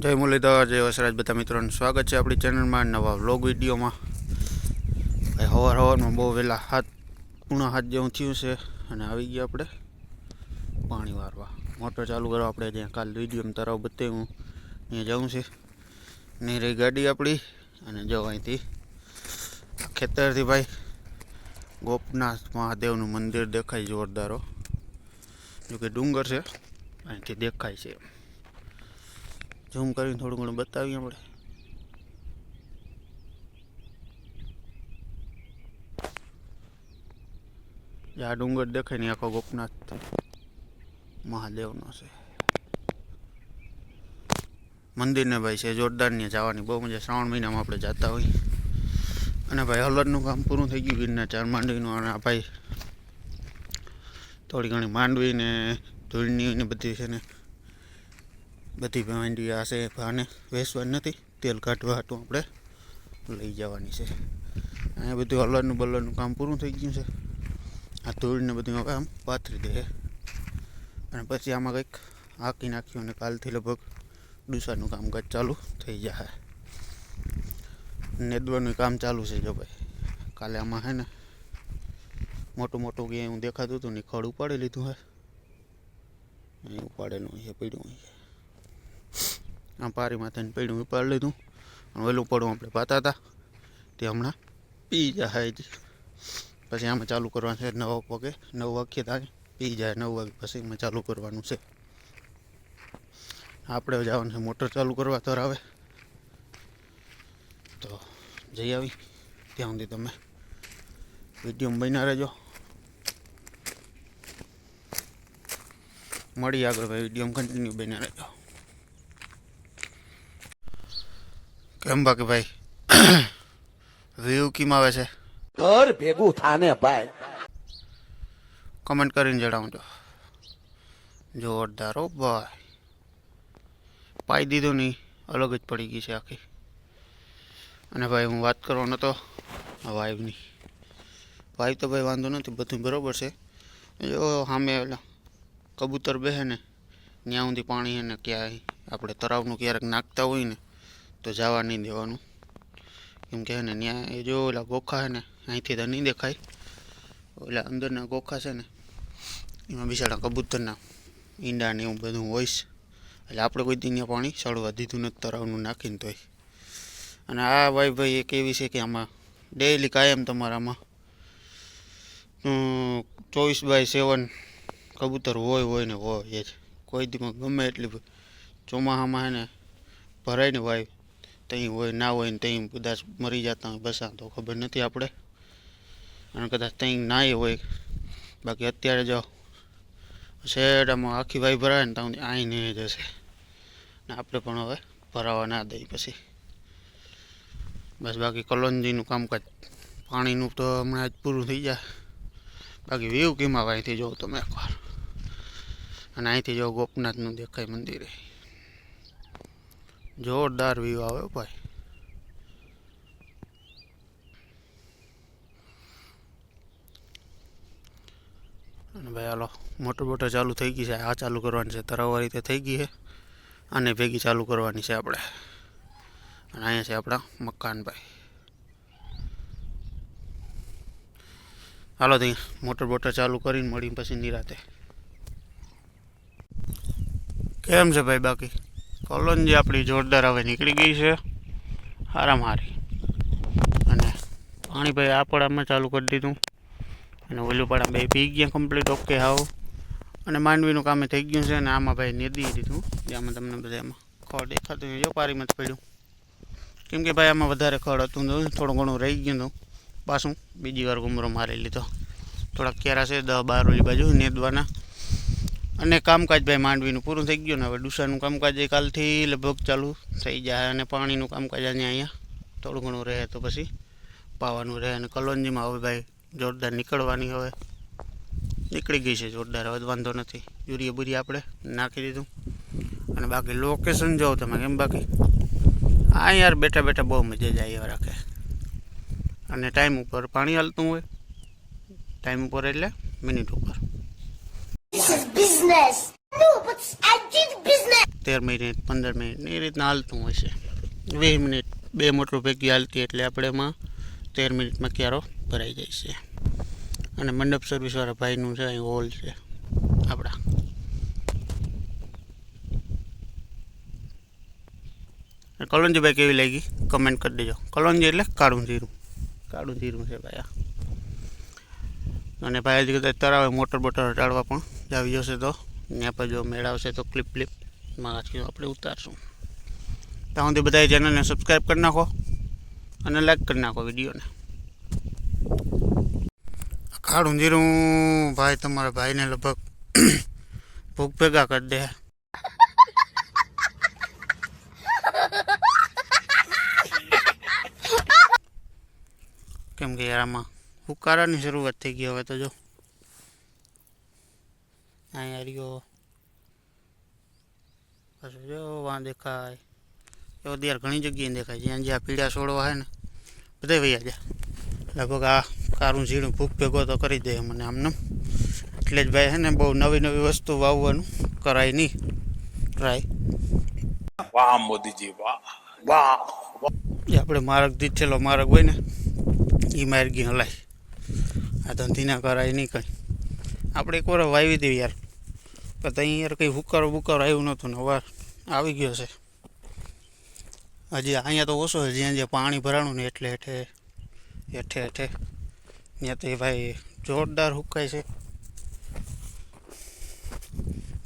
જય મુરલીધર, જય વસરાજ બધા મિત્રોનું સ્વાગત છે આપણી ચેનલમાં નવા વ્લોગ વિડીયોમાં. ભાઈ હવાર હવારમાં બહુ વહેલા હાથ પૂણા હાથ જેવું થયું છે અને આવી ગયા આપણે પાણી વારવા. મોટર ચાલુ કરવા આપણે જ્યાં કાલ વિડીયોમાં તરાવ બતાવ્યું ત્યાં જવું છે. નહીં રહી ગાડી આપણી અને જો અહીંથી. ખેતરથી ભાઈ ગોપનાથ મહાદેવનું મંદિર દેખાય જોરદારો જોકે ડુંગર છે, અહીંથી દેખાય છે. ઝૂમ કરીને થોડું ઘણું બતાવીએ આપણે. આ ડુંગર દેખાય ને આખો ગોપનાથ મહાદેવનો છે. મંદિરને ભાઈ છે, જોરદારની જવાની. બહુ મજા. શ્રાવણ મહિનામાં આપણે જતા હોઈએ અને ભાઈ હલરનું કામ પૂરું થઈ ગયું ગીરના ચાર માંડવીનું. અને આ ભાઈ થોડી ઘણી માંડવી ને ધૂળની બધી છે ને બધી માંડવી આ છે, ભાને વેચવાની નથી, તેલ કાઢવા હતું આપણે, લઈ જવાની છે. અહીંયા બધું હલરનું બલરનું કામ પૂરું થઈ ગયું છે. આ ધૂળને બધું હવે આમ પાથરી દે અને પછી આમાં કંઈક હાંકી નાખ્યું અને કાલથી લગભગ ડુસાનું કામકાજ ચાલુ થઈ જશે નેદવાનું કામ ચાલુ છે જો ભાઈ. કાલે આમાં હે ને મોટું મોટું કે હું દેખાતું હતું ને ખડ ઉપાડી લીધું હે. ઉપાડેલું છે પીડ્યું છે આ પારી માથાને પડ્યું ઉપાડી લીધું. અને વહેલું પડવું આપણે પાતા હતા તે હમણાં પી જાય પછી આમાં ચાલુ કરવાનું છે નવ વાગે, નવ વાગ્યે થાય. પી જાય નવ વાગે પછી એમાં ચાલુ કરવાનું છે. આપણે જવાનું છે મોટર ચાલુ કરવા તર આવે. તો જઈ આવી. ત્યાં સુધી તમે વીડિયો બન્યા રહેજો. મળી આગળ ભાઈ વીડિયો કન્ટિન્યુ બન્યા રહેજો. કેમ બાકી ભાઈ? વ્યૂ કેમ આવે છે? ઘર ભેગું થાને ભાઈ. કમેન્ટ કરીને જણાવજો. જોરદાર ઓ ભાઈ. પાઈ દીધું નહીં અલગ જ પડી ગઈ છે આખી. અને ભાઈ હું વાત કરવાનો તો આ વાઈફની. વાઈફ તો ભાઈ વાંધો નથી બધું બરાબર છે. જો સામે ઓલા કબૂતર બેસે ને ત્યાં સુધી પાણી હે ને ક્યાંય આપણે તળાવનું ક્યારેક નાખતા હોય ને તો જવા નહીં દેવાનું. કેમ કે ને, ત્યાં જો ઓલા ગોખા હે ને, અહીંથી તો નહીં દેખાય. ઓલા અંદરના ગોખા છે ને, એમાં બિચારા કબૂતરના ઈંડા ને એવું બધું છે. એટલે આપણે કોઈ દિન પાણી સળવા દીધું નથી, તરાવનું નાખીને તોય. અને આ ભાઈ ભાઈ એક એવી છે કે આમાં ડેઈલી કાયમ તમારામાં ચોવીસ બાય સેવન કબૂતર હોય હોય ને હોય એ જ. કોઈ દીમાં ગમે એટલી ચોમાસામાં ભરાય ને વાય ત્યાં હોય, ના હોય ને ત્યાં કદાચ મરી જતા હોય બસા, તો ખબર નથી આપણે. અને કદાચ ત્યાં નાય હોય. બાકી અત્યારે જો શેરડામાં આખી ભાઈ ભરાય ને ત્યાં આઈને જશે ને આપણે પણ હવે ભરાવા ના દઈએ પછી. બસ બાકી કલોંજીનું કામકાજ, પાણીનું તો હમણાં જ પૂરું થઈ જાય. બાકી વ્યૂ કેમ અહીંથી જોઉં તમે એકવાર? અને અહીંથી જો ગોપનાથનું દેખાય મંદિરે. જોરદાર વ્યૂ આવે ભાઈ. અને ભાઈ હાલો મોટર બોટર ચાલુ થઈ ગઈ છે. આ ચાલુ કરવાની છે તરાવવા રીતે થઈ ગઈ છે. આને ભેગી ચાલુ કરવાની છે આપણે. અને અહીંયા છે આપણા મકાનભાઈ હાલો ત્યાં મોટર બોટર ચાલુ કરીને મળીને પછી નિરાતે. કેમ છે ભાઈ બાકી? કોલોનજી આપણી જોરદાર હવે નીકળી ગઈ છે. હારામ હારી અને પાણી ભાઈ આ પડામાં ચાલુ કરી દીધું. અને ઓલું પડા બે પી ગયા કમ્પ્લીટ ઓકે હાવ. અને માંડવીનું કામે થઈ ગયું છે અને આમાં ભાઈ નેદી દીધું. જેમાં તમને બધા એમાં ખડ દેખાતું જો પારીમાં જ પડ્યું. કેમ કે ભાઈ આમાં વધારે ખડ હતું થોડું ઘણું રહી ગયું હતું. પાછું બીજી વાર ગુમરો મારી લીધો. થોડાક ક્યારા છે દસ બાર ઓલી બાજુ નેદવાના. અને કામકાજ ભાઈ માંડવીનું પૂરું થઈ ગયું ને હવે ડુસાનું કામકાજ એ કાલથી લગભગ ચાલુ થઈ જાય અને પાણીનું કામકાજ અહીંયા અહીંયા થોડું ઘણું રહે તો પછી પાવાનું રહે અને કલોંજીમાં હવે ભાઈ જોરદાર નીકળવાની હવે. નીકળી ગઈ છે જોરદાર, હવે વાંધો નથી. યુરિયા બુરી આપણે નાખી દીધું. અને બાકી લોકેશન જાઓ તમે કેમ બાકી? આ યાર બેઠા બેઠા બહુ મજા જાય એવા રાખે અને ટાઈમ ઉપર પાણી હાલતું હોય. ટાઈમ ઉપર એટલે મિનિટ ઉપર. Business. No, but I did business. તેર મિનિટ પંદર મિનિટ એ રીતના હાલતું હોય છે. વીસ મિનિટ બે મોટર ભેગી હાલતી એટલે આપણે એમાં તેર મિનિટમાં ક્યારો ભરાઈ જાય છે. અને મંડપ સર્વિસવાળા ભાઈનું છે અહીં હોલ છે આપણા. કલોંજીભાઈ કેવી લાગી? કમેન્ટ કરી દેજો. કલોંજી એટલે કાળું જીરું. કાળું જીરું છે ભાઈ આ અને ભાઈ હજી કદાચ તરાવે મોટર બોટર હટાડવા પણ. આવી જશે તો. ત્યાં પર જો મેળવશે તો ક્લિપ ક્લિપમાંથી આપણે ઉતારશું. ત્યાં સુધી બધા ચેનલને સબસ્ક્રાઈબ કરી નાખો અને લાઈક કરી નાખો વિડીયોને. કાળું જીરું ભાઈ તમારા ભાઈને લગભગ ભૂખ ભેગા કરી દે. કેમ કે યાર આમાં હુકારાની શરૂઆત થઈ ગઈ હવે તો જો. અહીંયા રહ્યો પછી જો વાં દેખાય. એવો દિયાર ઘણી જગ્યાએ દેખાય જ્યાં જ્યાં પીળા છોડવા હોય ને બધા વૈયા જાય. લગભગ આ કારું ઝીણું ભૂખ ભેગો તો કરી દે મને આમને એટલે જ ભાઈ હે ને બહુ નવી નવી વસ્તુ વાવવાનું કરાય નહીં. ટ્રાય વાહ મોદીજી વાહ વાહ જે આપણે માર્ગ દીઠેલો માર્ગ હોય ને એ માર્ગી હલાય. આ ધંધી ના કરાય, નહીં કંઈ. આપણે એક વાર વાવી દઈએ યાર. પણ ત્યાં યાર કંઈ હુકારો બુકારો આવ્યું નહોતું ને વાર આવી ગયો છે. હજી અહીંયા તો ઓછો છે, જ્યાં જ્યાં પાણી ભરાણું ને એટલે હેઠે હેઠે હેઠે. ત્યાં તો એ ભાઈ જોરદાર હુકાય છે.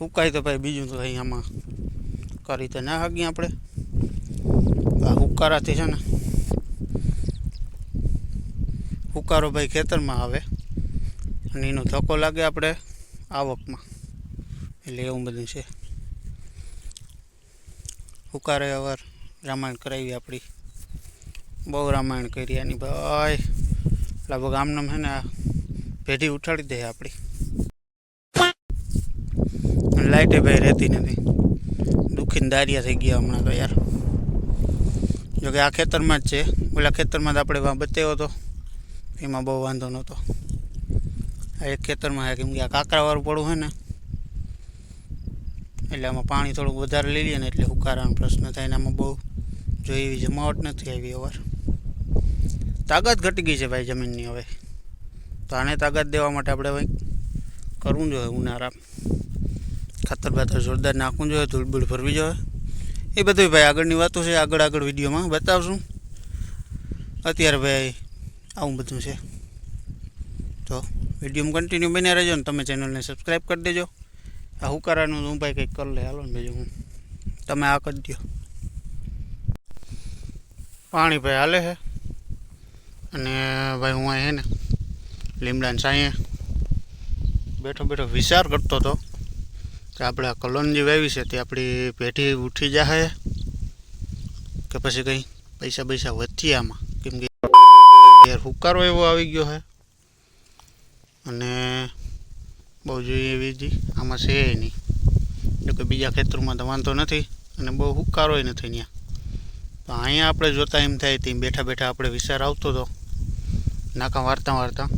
હુકાય તો ભાઈ બીજું તો અહીંયામાં કરી તો ના હાગીએ આપણે. આ હુકારાથી છે ને, હુકારો ભાઈ ખેતરમાં આવે. અને એનો ધક્કો લાગે આપણે આવકમાં. એટલે એવું બધું છે. હુકારે અવાર રામાયણ કરાવી આપણી. બહુ રામાયણ કરી એની ભાઈ. લગભગ આમનામ છે ને આ પેઢી ઉઠાડી દે આપણી. લાઇટે ભાઈ રહેતી નથી. દુખીને દારિયા થઈ ગયા હમણાં તો યાર. જોકે આ ખેતરમાં જ છે. ઓલા ખેતરમાં જ આપણે બતાવ્યો હતો. એમાં બહુ વાંધો નહોતો. એક ખેતરમાં છે, કેમ કે આ કાંકરાવાળું પડવું હોય ને, એટલે આમાં પાણી થોડુંક વધારે લઈ લઈએ ને, એટલે ઉકારાનો પ્રશ્ન થાય ને આમાં બહુ જોઈ એવી જમાવટ નથી આવી અવાર. તાકાત ઘટી ગઈ છે ભાઈ જમીનની હવે. તો આને તાકાત દેવા માટે આપણે ભાઈ કરવું જોઈએ ઉનાળા. ખાતર બાતર જોરદાર નાખવું જોઈએ, ધૂળબૂળ ભરવી જોઈએ. એ બધું ભાઈ આગળની વાતો છે આગળ આગળ વિડીયોમાં બતાવશું. અત્યારે ભાઈ આવું બધું છે. તો વિડીયોમાં કન્ટિન્યુ બન્યા રહેજો ને તમે ચેનલને સબસ્ક્રાઈબ કરી દેજો. આ હુકારાનું હું ભાઈ કંઈક કરી લે, હાલો ને બીજું હું તમે આ કરી દો પાણી ભાઈ હાલે છે અને ભાઈ હું અહીં ને લીમડાને સાંયે બેઠો બેઠો વિચાર કરતો હતો કે આપણે આ કલોંજી વાવી છે તે આપણી પેઢી ઉઠી જાય કે પછી કંઈ પૈસા પૈસા વધીએ આમાં? કેમ કે યાર હુકારો એવો આવી ગયો છે અને બહુ જોઈએ એવી જી. આમાં છે નહીં. જોકે બીજા ખેતરોમાં તો વાંધો નથી અને બહુ હુકારોય નથી ત્યાં તો અહીંયા આપણે જોતા એમ થાય ત્યાં બેઠા બેઠા આપણે વિચાર આવતો હતો નાકા વાર્તા વાર્તા.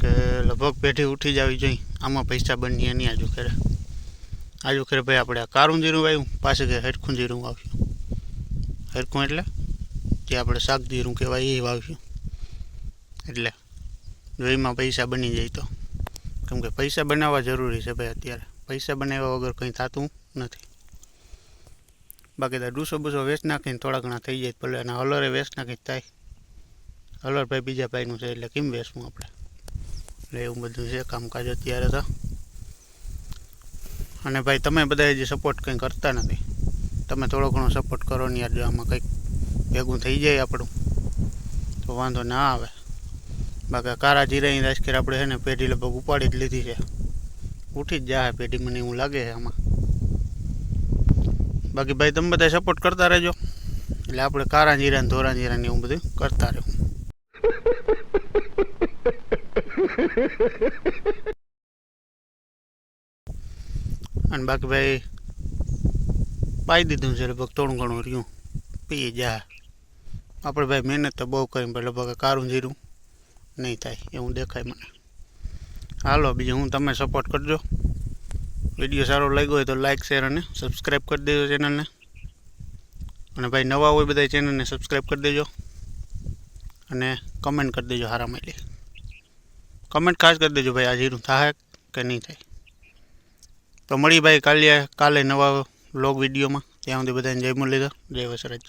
કે લગભગ પેઢી ઉઠી જ આવી જોઈએ આમાં પૈસા બનીએ એની આજુ ખેરે. આજુ ખેરે ભાઈ આપણે આ કારું જીરું વાવ્યું પાછું કે હેડખું જીરું વાવ્યું હેડખું એટલે જે આપણે શાક જીરું કહેવાય એ વાવ્યું એટલે જો એમાં પૈસા બની જાય તો. કેમ કે પૈસા બનાવવા જરૂરી છે ભાઈ અત્યારે. પૈસા બનાવ્યા વગર કંઈ થતું નથી. બાકી તો ડૂસો બૂસો વેચ નાખીને થોડા ઘણા થઈ જાય ભલે અને હલરે વેચ નાખી થાય. હલર ભાઈ બીજા ભાઈનું છે એટલે કેમ વેચવું આપણે? એટલે એવું બધું છે કામકાજ અત્યારે તો. અને ભાઈ તમે બધા જે સપોર્ટ કંઈ કરતા નથી. તમે થોડો ઘણો સપોર્ટ કરો ને યાર જો આમાં કંઈક ભેગું થઈ જાય આપણું, તો વાંધો ના આવે. બાકી કારા જીરાની રાજકીય આપણે છે ને પેઢી લગભગ ઉપાડી જ લીધી છે. ઉઠી જ જાય પેઢી, મને એવું લાગે છે આમાં. બાકી ભાઈ તમે બધા સપોર્ટ કરતા રહેજો. એટલે આપણે કારા જીરા ને ધોરા જીરા ને એવું બધું કરતા રહેવું અને બાકી ભાઈ પાઈ દીધું છે લગભગ થોડું ઘણું રહ્યું. પી જા આપણે ભાઈ મહેનત તો બહુ કરી લગભગ કારું જીરું નહીં થાય, એવું દેખાય મને. હાલો, બીજું હું તમે સપોર્ટ કરજો. વીડિયો સારો લાગ્યો હોય તો લાઇક શેર અને સબસ્ક્રાઈબ કરી દેજો ચેનલને અને ભાઈ નવા હોય બધા ચેનલને સબસ્ક્રાઈબ કરી દેજો. અને કમેન્ટ કરી દેજો હારા માલી કમેન્ટ ખાસ કરી દેજો ભાઈ, આ જીરું થાય કે નહીં થાય. તો મળી ભાઈ કાલે કાલે નવા લોગ વિડીયોમાં. ત્યાં સુધી બધાને જય મુરલીધર, જય વસરાજ.